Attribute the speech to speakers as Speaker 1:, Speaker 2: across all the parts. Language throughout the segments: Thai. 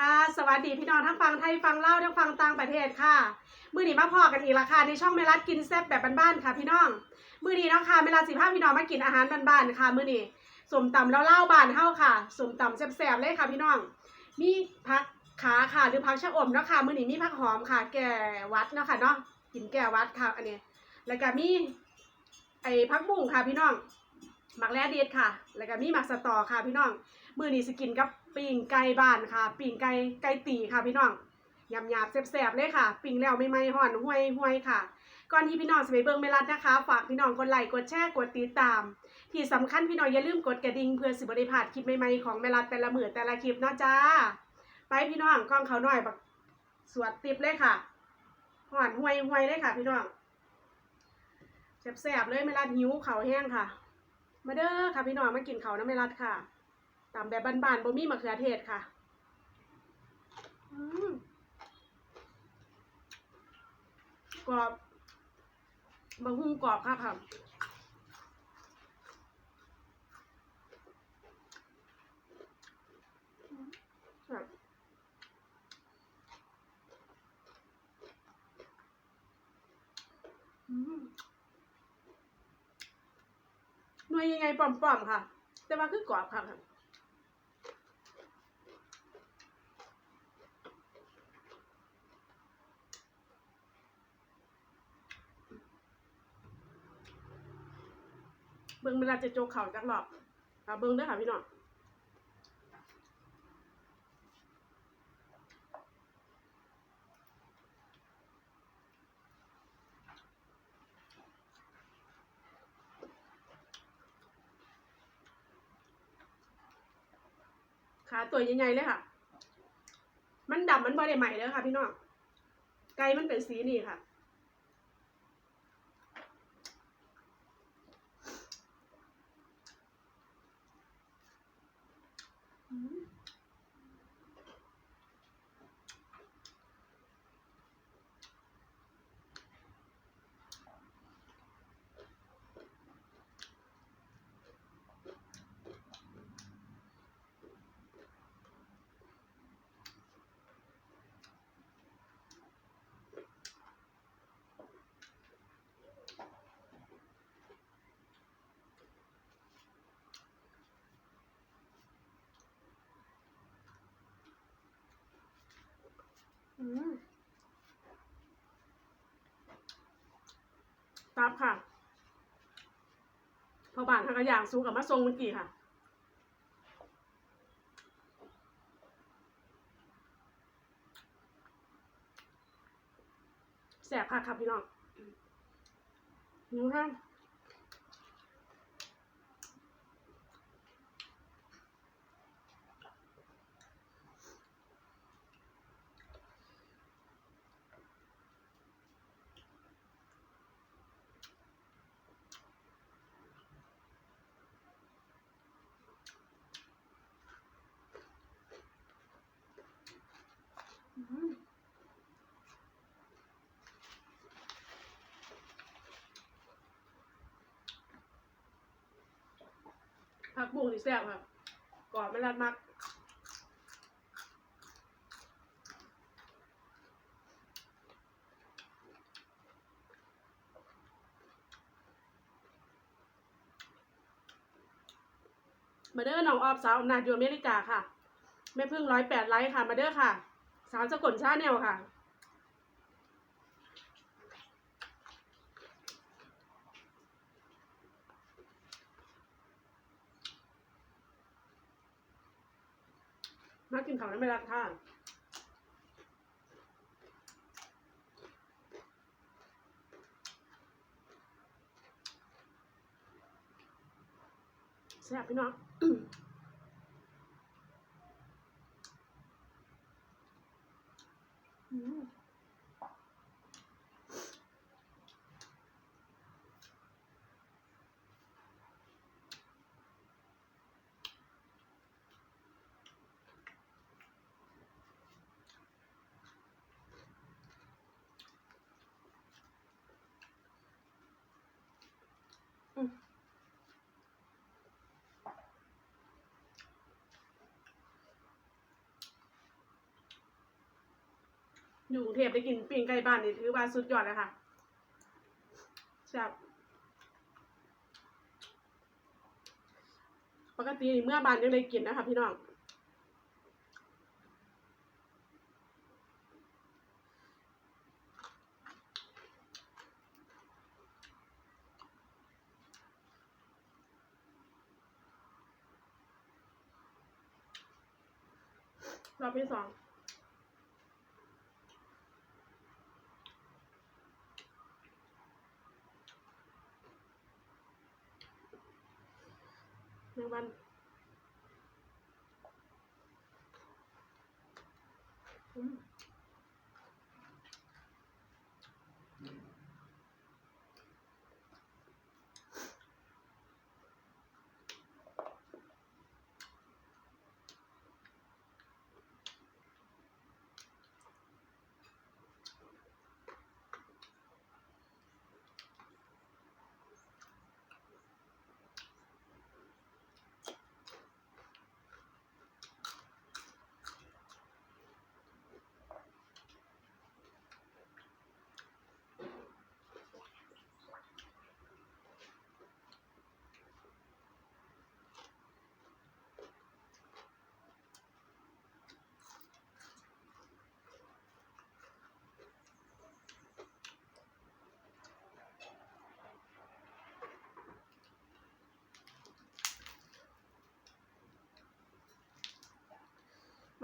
Speaker 1: ค่ะ สวัสดีพี่น้องทั้งฟังไทยฟังเล่าทั้งฟังต่างประเทศค่ะ มื้อนี้มาพอกันอีกละค่ะในช่องเมลัดกินแซ่บแบบบ้านๆค่ะพี่น้อง มื้อนี้เนาะค่ะเมลัดสิพาพี่น้องมากินอาหารบ้านๆค่ะ มื้อนี้สมตำแล้วเล่าบ้านเฮาค่ะสมตำแซ่บๆเลยค่ะพี่น้อง มีผักขาค่ะหรือผักชะอมเนาะค่ะมื้อนี้มีผักหอมค่ะ แก่วัดเนาะค่ะเนาะกินแก่วัดค่ะอันนี้ แล้วก็มีไอ้ผักบุ้งค่ะพี่น้อง หมักแร่เด็ดค่ะ แล้วก็มีหมักสตอค่ะพี่น้อง มือนี้สกินกับปิ่งไก่บ้านค่ะ ปิ่งไก่ไก่ตีค่ะพี่น้องยำยาบแซ่บๆเลยค่ะ ปิ่งแล้วไม่ไม่ห่อนห้วยห้วยค่ะ ก่อนที่พี่น้องจะไปเบิ่งเมลัดนะคะ ฝากพี่น้องกดไลค์กดแชร์กดติดตาม ที่สำคัญพี่น้องอย่าลืมกดกระดิ่งเพื่อสิบริพลาดคลิปใหม่ๆของเมลัดแต่ละมือแต่ละคลิปนะจ้า ไปพี่น้องกล้องเขาหน่อยบักสวดติบเลยค่ะห่อนห้วยห้วยเลยค่ะ พี่น้องแซ่บๆเลยเมลัดหิวเขาแห้งค่ะ มาเด้อค่ะพี่น้องมากินเขาน้ำไม่รัดค่ะตามแบบบ้านๆบ่มีมะเขือเทศค่ะกรอบบะฮุ่งกรอบค่ะค่ะแบบอืมห น่วยยังไงปลอมๆค่ะ แต่ว่าคือกรอบค่ะเบิ่งเวลาจะโจกเข่าจักรอบค่ะเบิ่งด้วยค่ะพี่น้อง ขาตัวใหญ่ๆเลยค่ะ มันดำมันบริใหม่เลยค่ะ พี่น้อง ไก่มันเป็นสีนี่ค่ะ ตับค่ะ พอบานทางกระยางซูกับมะทรงเมื่อกี้ค่ะแสบค่ะครับพี่น้องนิ้วห้างอืมผักบุ้งนี่ แซ่บค่ะกรอบไม่รัดมากมาเด้อน้องออฟสาวอำนาจอยู่อเมริกาค่ะแม่พึ่งร้อยแปดไลค์ค่ะ มาเด้อค่ะ สาวสกลชาแนลค่ะ มากินข้าวแล้วไม่รักท่านแซ่บพี่น้องอืม อยู่กรุงเทพได้กินปิ้งไก่บ้านนี่ถือว่าสุดยอดเลยค่ะจับปกติเมื่อบ้านยังได้กินนะคะพี่น้อง รอบที่สองหนึ่งวัน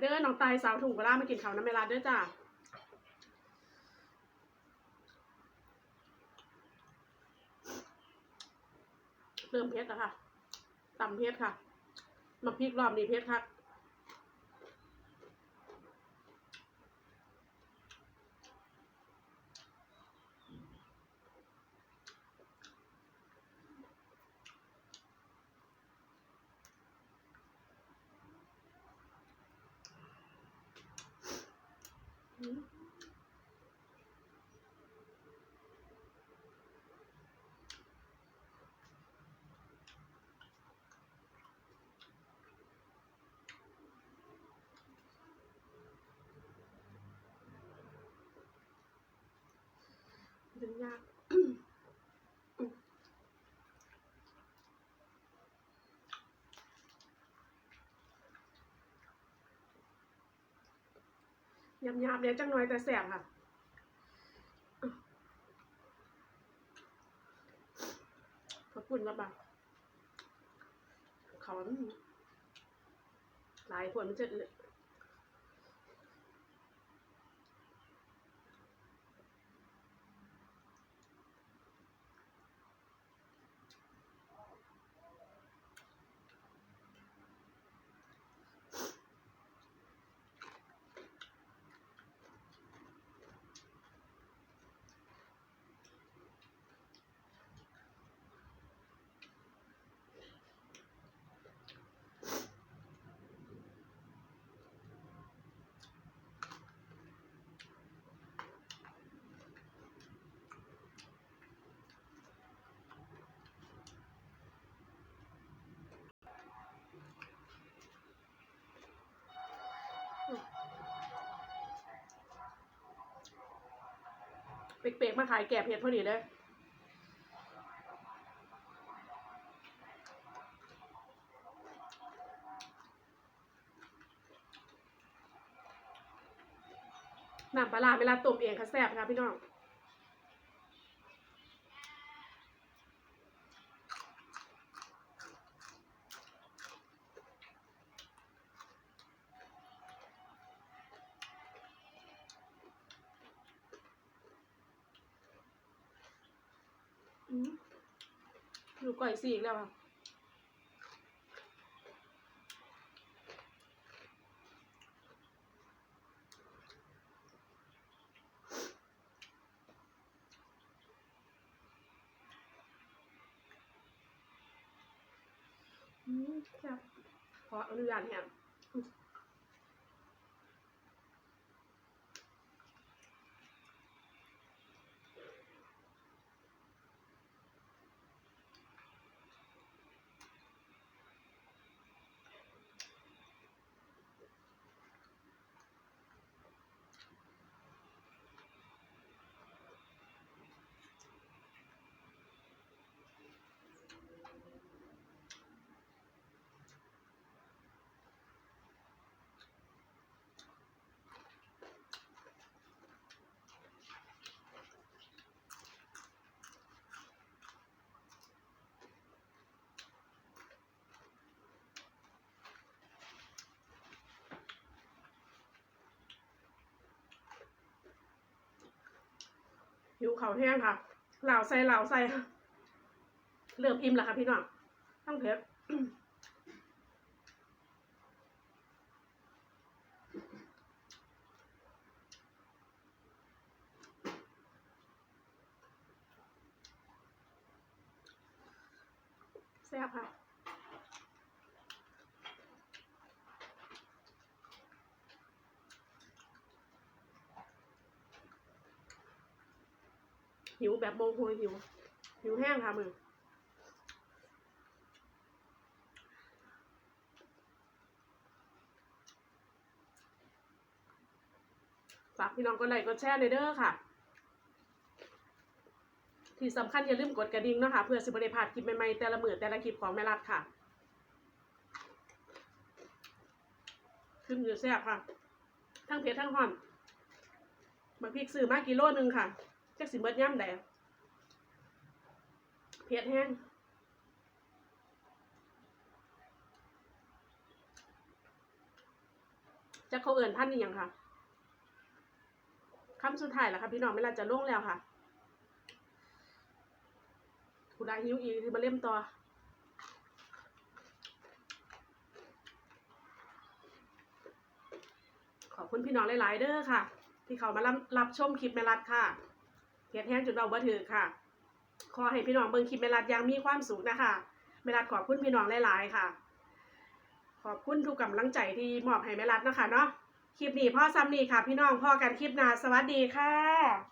Speaker 1: เด้อน้องตายสาวถุงกระลามากินข้าวน้ำเมลาเด้อจ้าเริ่มเพชรแล้วค่ะตำเพชรค่ะมาพริกรอบนี้เพชรค่ะ อืมดึงยาก ยำยาบๆเดี๋ยวจังหน่อยแต่แสบค่ะขอบคุณครับบ่าเขาหลายคนมันจะ เปกๆมาขายแก่เพชรพอดีเลยน้ำปลาร้าเวลาต้มเองค่ะแซ่บค่ะพี่น้อง อืม อยู่ก่อยสีอีกแล้วอะอืมครับขออนุญาตเนี่ย เขาวแห้งค่ะเหล่าใส่เหล่าใส่เริ่มอิ่มแล้วค่ะพี่น้องต้องเผ็ดแซ่บค่ะ หิวแบบโมโหหิว หิวแห้งค่ะมือฝากพี่น้องกดไลค์กดแชร์เลยเด้อค่ะ ที่สำคัญอย่าลืมกดกระดิ่งนะคะ เพื่อสิบริพลาดคลิปใหม่ๆแต่ละมือแต่ละคลิปของแม่รัดค่ะขึ้นอยู่แซ่บค่ะ ทั้งเผ็ดทั้งหอมบักพริกซื้อมากิโลหนึงค่ะ จักสิเบิดย่ำแดงเผ็ดแห้งจะเขาเอิ่นพันนี่ยังค่ะคำสุดท้ายแล้วค่ะพี่น้องไม่รัดจะลงแล้วค่ะกูได้หิวอีกที่มาเล่มต่อขอบคุณพี่น้องหลาย ๆ เด้อค่ะ ที่เขามารับรับชมคลิปแม่รัดค่ะ เพียรแห้งจุดเราบ่ถือค่ะ ขอให้พี่น้องเบิ่งคลิปแม่รัดอยังมีความสุขนะคะแม่รัดขอบคุณพี่น้องหลายๆค่ะ ขอบคุณทุกกำลังใจที่มอบให้แม่รัดนะคะเนาะคลิปนี้พ่อซ้ำนี่ค่ะ พี่น้องพ่อกันคลิปหน้าสวัสดีค่ะ